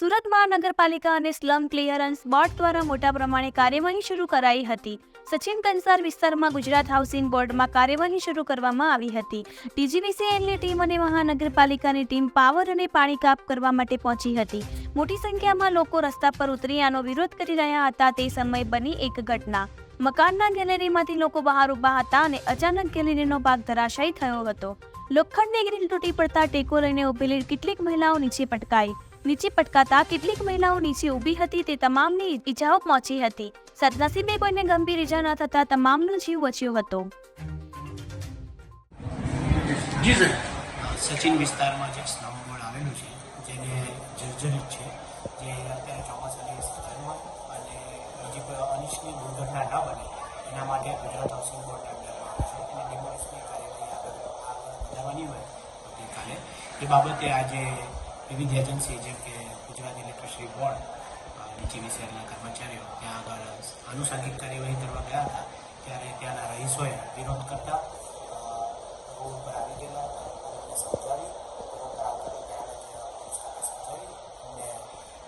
સુરત મહાનગરપાલિકા અને slum clearance board દ્વારા મોટા પ્રમાણે કાર્યવાહી શરૂ કરાઈ હતી. સચિન કંસાર વિસ્તારમાં ગુજરાત હાઉસિંગ બોર્ડમાં કાર્યવાહી શરૂ કરવામાં આવી હતી. ટીજીવીસીએલની ટીમ અને મહાનગરપાલિકાની ટીમ પાવર અને પાણી કાપ કરવા માટે પહોંચી હતી. મોટી સંખ્યામાં લોકો રસ્તા પર ઉતરી આનો વિરોધ કરી રહ્યા હતા તે સમયે બની એક ઘટના. મકાનના ગેલેરીમાંથી લોકો બહાર ઊભા હતા અને અચાનક ગેલેરીનો ભાગ ધરાશાયી થયો હતો. લોખંડની ગ્રીલ તૂટી પડતા ટેકો લઈને ઊભેલી કેટલીક મહિલાઓ નીચે પટકાઈ. નીચે પટકાતા કેટલીક મહિલાઓ નીચે ઊભી હતી તે તમામની ઈજાઓ પહોંચી હતી. સદનસીબે કોઈને ગંભીર ઈજા ન થતા તમામનો જીવ બચ્યો હતો. જી સર. સચિન વિસ્તારમાં જે સ્લમ બોર્ડ આવેલું છે જેને જર્જરિત છે જે અત્યારે ચોમાસાની સિઝનમાં અને બીજી કોઈ અનિચ્છનીય દુર્ઘટના ના બને એના માટે ગુજરાત હાઉસિંગ બોર્ડ અંડરમાં આવે છે. અને ડિમોલિશની કાર્યવાહી આગળ આગળ વધારવાની હોય આવતીકાલે એ બાબતે આજે વિવિધ એજન્સી જેમ કે ગુજરાત ઇલેક્ટ્રિસિટી બોર્ડ ડીજીવીસીએલના કર્મચારીઓ ત્યાં આગળ આનુષંગિક કાર્યવાહી કરવા ગયા હતા. ત્યારે ત્યાંના રહીશોએ વિરોધ કરતા અ, રોડ પર આવી ગયેલા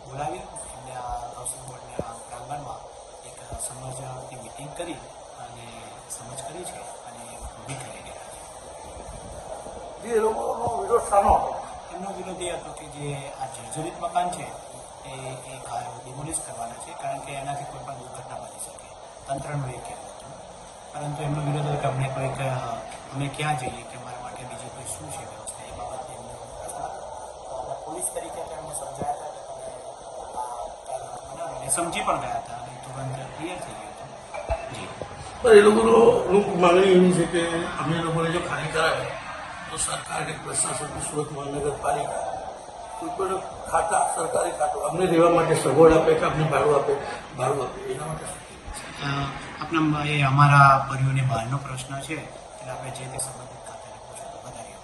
બોલાવી એમને આ હાઉસિંગ બોર્ડના પ્રાંગણમાં એક સમજની મિટિંગ કરી અને સમજ કરી છે અને ઊભી કરી ગયા છે. જે લોકોનો વિરોધ શાનો એમનો વિરોધ એ હતો કે જે આ જર્જરિત મકાન છે, એ એ ડિમોલિશ કરવાના છે, કારણ કે એનાથી કોઈ પણ દુર્ઘટના બની શકે. તંત્રનો એ કહેવું હતું. પરંતુ એમનો વિરોધ હતો કે અમને કોઈક, અમે ક્યાં જઈએ કે અમારા માટે બીજી કોઈ શું છે વ્યવસ્થા? એ બાબતે એમનો પોલીસ તરીકે તો એમને સમજાયા હતા સમજી પણ ગયા હતા અને તુરંત ક્લિયર થઈ ગયું હતું. જી. એ લોકોનો માગણી એવી છે કે અમે લોકોને જો ખાલી કરાવે તો સરકાર કે પ્રશાસન સુરત મહાનગરપાલિકા કોઈ પણ ખાતા, સરકારી ખાતું અમને રહેવા માટે સગવડ આપે કે અમને ભાડું આપે? ભાડું આપે. એના માટે આપણા એ અમારા પરિવારની બહારનો પ્રશ્ન છે, એટલે આપણે જે તે સંબંધિત